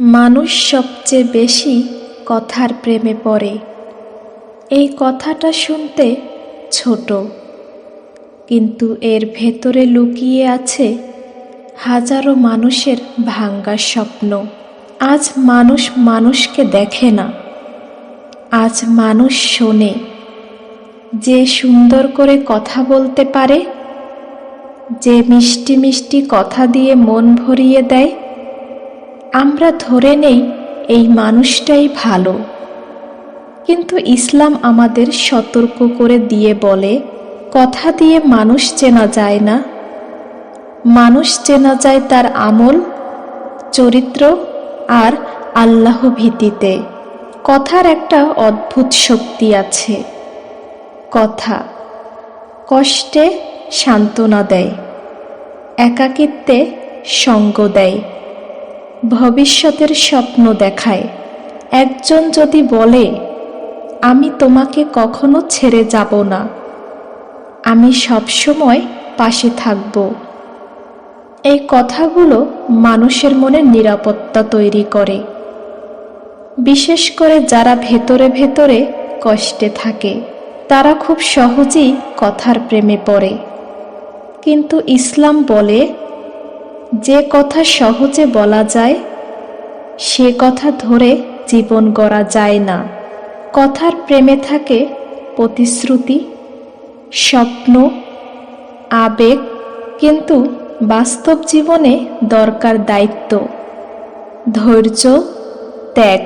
মানুষ সবচেয়ে বেশি কথার প্রেমে পড়ে। এই কথাটা শুনতে ছোট, কিন্তু এর ভেতরে লুকিয়ে আছে হাজারো মানুষের ভাঙ্গা স্বপ্ন। আজ মানুষ মানুষকে দেখে না, আজ মানুষ শোনে। যে সুন্দর করে কথা বলতে পারে, যে মিষ্টি মিষ্টি কথা দিয়ে মন ভরিয়ে দেয় আমরা ধরে নেই এই মানুষটাই ভালো। কিন্তু ইসলাম আমাদের সতর্ক করে দিয়ে বলে, কথা দিয়ে মানুষ চেনা যায় না। মানুষ চেনা যায় তার আমল, চরিত্র আর আল্লাহ ভীতিতে। কথার একটা অদ্ভুত শক্তি আছে। কথা কষ্টে সান্ত্বনা দেয়, একাকিত্বে সঙ্গ দেয়। ভবিষ্যতের স্বপ্ন দেখায়। একজন যদি বলে, আমি তোমাকে কখনো ছেড়ে যাব না। আমি সবসময় পাশে থাকব। এই কথাগুলো মানুষের মনে নিরাপত্তা তৈরি করে। বিশেষ করে যারা ভেতরে ভেতরে কষ্টে থাকে, তারা খুব সহজেই কথার প্রেমে পড়ে। কিন্তু ইসলাম বলে যে কথা সহজে বলা যায়, সে কথা ধরে জীবন গড়া যায় না। কথার প্রেমে থাকে প্রতিশ্রুতি, স্বপ্ন, আবেগ, কিন্তু বাস্তব জীবনে দরকার দায়িত্ব, ধৈর্য, ত্যাগ।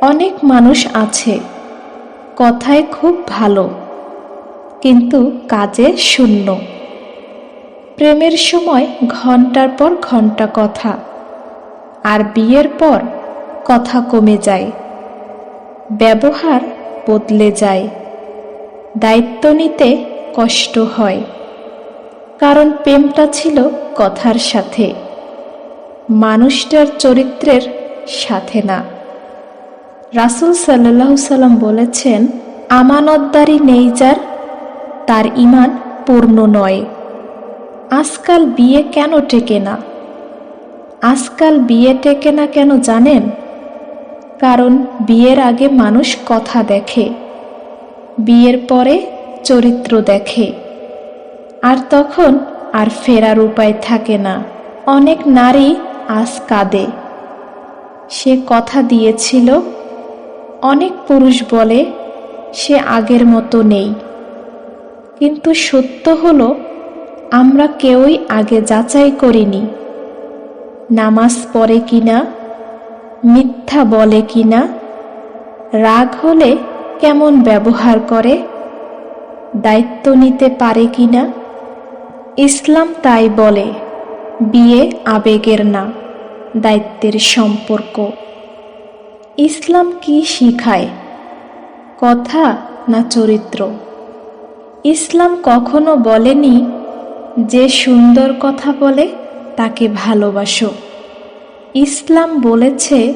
অনেক মানুষ আছে, কথায় খুব ভালো, কিন্তু কাজে শূন্য। প্রেমের সময় ঘণ্টার পর ঘণ্টা কথা, আর বিয়ের পর কথা কমে যায়। ব্যবহার বদলে যায়। দায়িত্ব নিতে কষ্ট হয়। কারণ প্রেমটা ছিল কথার সাথে। মানুষটার চরিত্রের সাথে না। রাসুল সাল্লাহ সাল্লাম বলেছেন, আমানতদারি নেই যার, তার ইমান পূর্ণ নয়। আজকাল বিয়ে কেন টেকে না? আজকাল বিয়ে টেকে না কেন জানেন? কারণ বিয়ের আগে মানুষ কথা দেখে, বিয়ের পরে চরিত্র দেখে। আর তখন আর ফেরার উপায় থাকে না। অনেক নারী আজ কাঁদে। সে কথা দিয়েছিল, অনেক পুরুষ বলে, সে আগের মতো নেই। কিন্তু সত্য হলো আমরা কেউই আগে যাচাই করিনি। নামাজ পড়ে কিনা, মিথ্যা বলে কিনা, রাগ হলে কেমন ব্যবহার করে, দায়িত্ব নিতে পারে কিনা, ইসলাম তাই বলে, বিয়ে আবেগের না, দায়িত্বের সম্পর্ক। ইসলাম কি শিখায়, কথা না চরিত্র? ইসলাম কখনো বলেনি যে সুন্দর কথা বলে, তাকে ভালোবাসো। ইসলাম বলেছে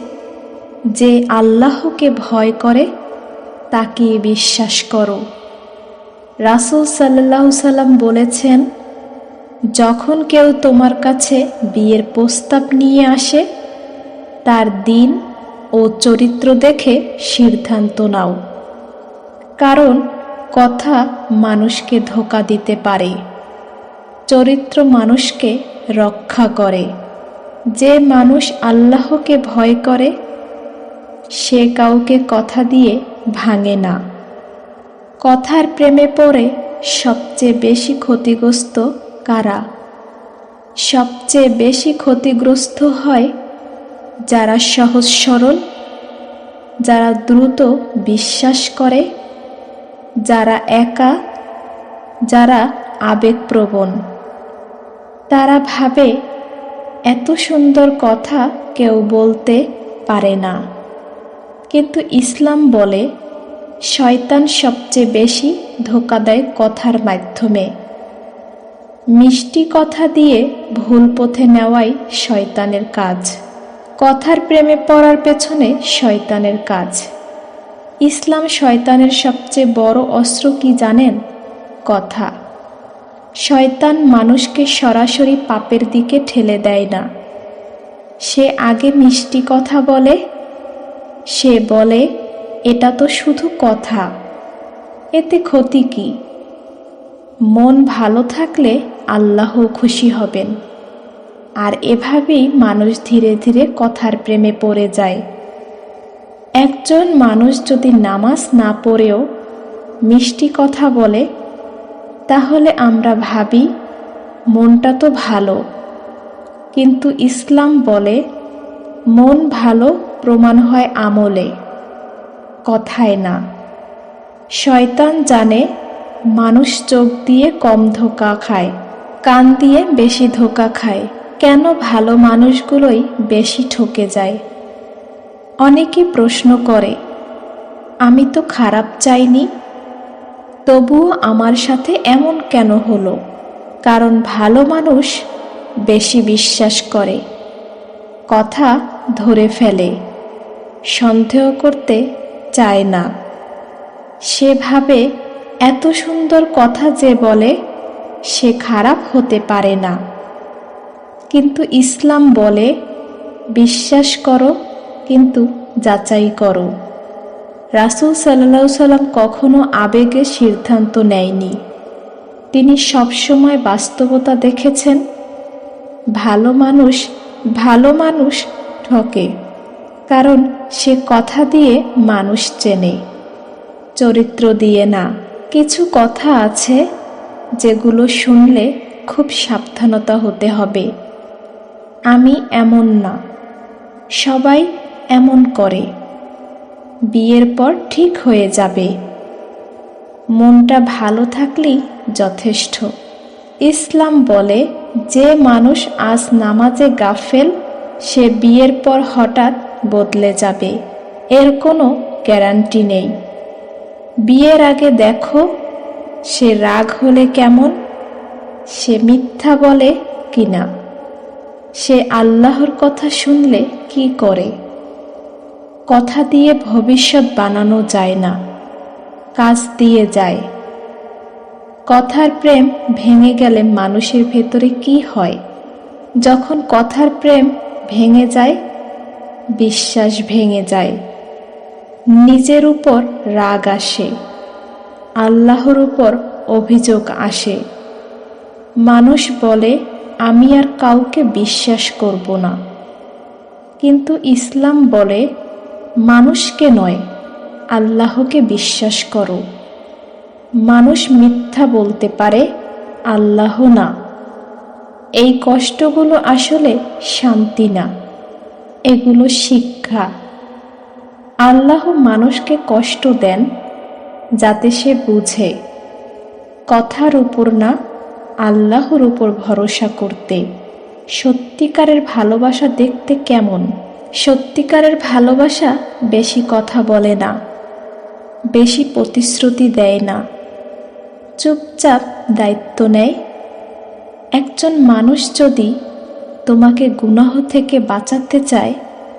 যে আল্লাহকে ভয় করে, তাকে বিশ্বাস করো। রাসুল সাল্লাহ সাল্লাম বলেছেন, যখন কেউ তোমার কাছে বিয়ের প্রস্তাব নিয়ে আসে, তার দিন ও চরিত্র দেখে সিদ্ধান্ত নাও। কারণ কথা মানুষকে ধোকা দিতে পারে। চরিত্র মানুষকে রক্ষা করে। যে মানুষ আল্লাহকে ভয় করে, সে কাউকে কথা দিয়ে ভাঙে না। কথার প্রেমে পড়ে সবচেয়ে বেশি ক্ষতিগ্রস্ত কারা? সবচেয়ে বেশি ক্ষতিগ্রস্ত হয় যারা সহজ সরল, যারা দ্রুত বিশ্বাস করে, যারা একা, যারা আবেগপ্রবণ। তারা ভাবে, এত সুন্দর কথা কেউ বলতে পারে না। কিন্তু ইসলাম বলে, শয়তান সবচেয়ে বেশি ধোকা দেয় কথার মাধ্যমে। মিষ্টি কথা দিয়ে ভুল পথে নেওয়াই শয়তানের কাজ। কথার প্রেমে পড়ার পেছনে শয়তানের কাজ। ইসলাম শয়তানের সবচেয়ে বড় অস্ত্র কি জানেন? কথা। শয়তান মানুষকে সরাসরি পাপের দিকে ঠেলে দেয় না। সে আগে মিষ্টি কথা বলে, সে বলে, এটা তো শুধু কথা। এতে ক্ষতি কি? মন ভালো থাকলে আল্লাহ খুশি হবেন। আর এভাবেই মানুষ ধীরে ধীরে কথার প্রেমে পড়ে যায়। একজন মানুষ যদি নামাজ না পড়েও মিষ্টি কথা বলে তাহলে আমরা ভাবি, মনটা তো ভালো। কিন্তু ইসলাম বলে, মন ভালো প্রমাণ হয় আমলে। কথায় না। শয়তান জানে, মানুষ চোখ দিয়ে কম ধোকা খায়, কান দিয়ে বেশি ধোকা খায়। কেন ভালো মানুষগুলোই বেশি ঠকে যায়? অনেকে প্রশ্ন করে, আমি তো খারাপ চাইনি? তবুও আমার সাথে এমন কেন হলো? কারণ ভালো মানুষ বেশি বিশ্বাস করে। কথা ধরে ফেলে। সন্দেহ করতে চায় না। সেভাবে এত সুন্দর কথা যে বলে, সে খারাপ হতে পারে না। কিন্তু ইসলাম বলে, বিশ্বাস করো, কিন্তু যাচাই করো। রাসুল সাল্লাহ সাল্লাম কখনো আবেগে সিদ্ধান্ত নেয়নি। তিনি সবসময় বাস্তবতা দেখেছেন, ভালো মানুষ ভালো মানুষ ঠকে, কারণ সে কথা দিয়ে মানুষ চেনে। চরিত্র দিয়ে না, কিছু কথা আছে যেগুলো শুনলে খুব সাবধানতা হতে হবে। আমি এমন না, সবাই এমন করে। বিয়ের পর ঠিক হয়ে যাবে। মনটা ভালো থাকলেই যথেষ্ট। ইসলাম বলে, যে মানুষ আজ নামাজে গাফেল, সে বিয়ের পর হঠাৎ বদলে যাবে। এর কোনো গ্যারান্টি নেই। বিয়ের আগে দেখো, সে রাগ হলে কেমন, সে মিথ্যা বলে কিনা। সে আল্লাহর কথা শুনলে কি করে? কথা দিয়ে ভবিষ্যৎ বানানো যায় না। কাজ দিয়ে যায়। কথার প্রেম ভেঙে গেলে মানুষের ভেতরে কি হয়? যখন কথার প্রেম ভেঙে যায়, বিশ্বাস ভেঙে যায়। নিজের উপর রাগ আসে। আল্লাহর উপর অভিযোগ আসে। মানুষ বলে, আমি আর কাউকে বিশ্বাস করব না। কিন্তু ইসলাম বলে মানুষকে নয়, আল্লাহকে বিশ্বাস করো। মানুষ মিথ্যা বলতে পারে, আল্লাহ না। এই কষ্টগুলো আসলে শান্তি না, এগুলো শিক্ষা। আল্লাহ মানুষকে কষ্ট দেন, যাতে সে বুঝে। কথার উপর না, আল্লাহর উপর ভরসা করতে। সত্যিকারের ভালোবাসা দেখতে কেমন? সত্যিকারের ভালোবাসা বেশি কথা বলে না, বেশি প্রতিশ্রুতি দেয় না। চুপচাপ দায়িত্ব নেয়। একজন মানুষ যদি তোমাকে গুনাহ থেকে বাঁচাতে চায়,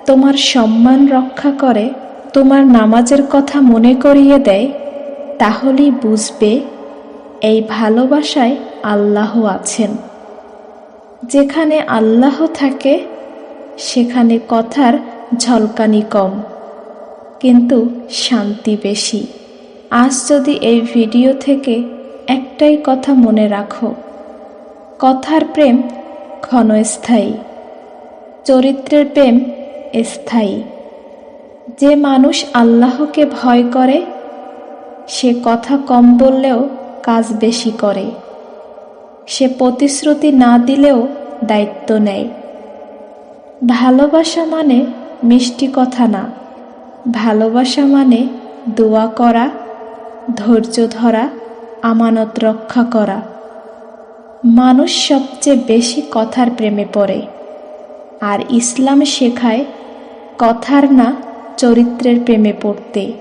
তোমার সম্মান রক্ষা করে, তোমার নামাজের কথা মনে করিয়ে দেয়, তাহলেই বুঝবে এই ভালোবাসায় আল্লাহ আছেন। যেখানে আল্লাহ থাকে সেখানে কথার ঝলকানি কম, কিন্তু শান্তি বেশি। আজ যদি এই ভিডিও থেকে একটাই কথা মনে রাখো, কথার প্রেম ক্ষণস্থায়ী, চরিত্রের প্রেম স্থায়ী। যে মানুষ আল্লাহকে ভয় করে, সে কথা কম বললেও কাজ বেশি করে। সে প্রতিশ্রুতি না দিলেও দায়িত্ব নেয়। ভালোবাসা মানে মিষ্টি কথা না। ভালোবাসা মানে দোয়া করা, ধৈর্য ধরা, আমানত রক্ষা করা। মানুষ সবচেয়ে বেশি কথার প্রেমে পড়ে। আর ইসলাম শেখায় কথার না, চরিত্রের প্রেমে পড়তে।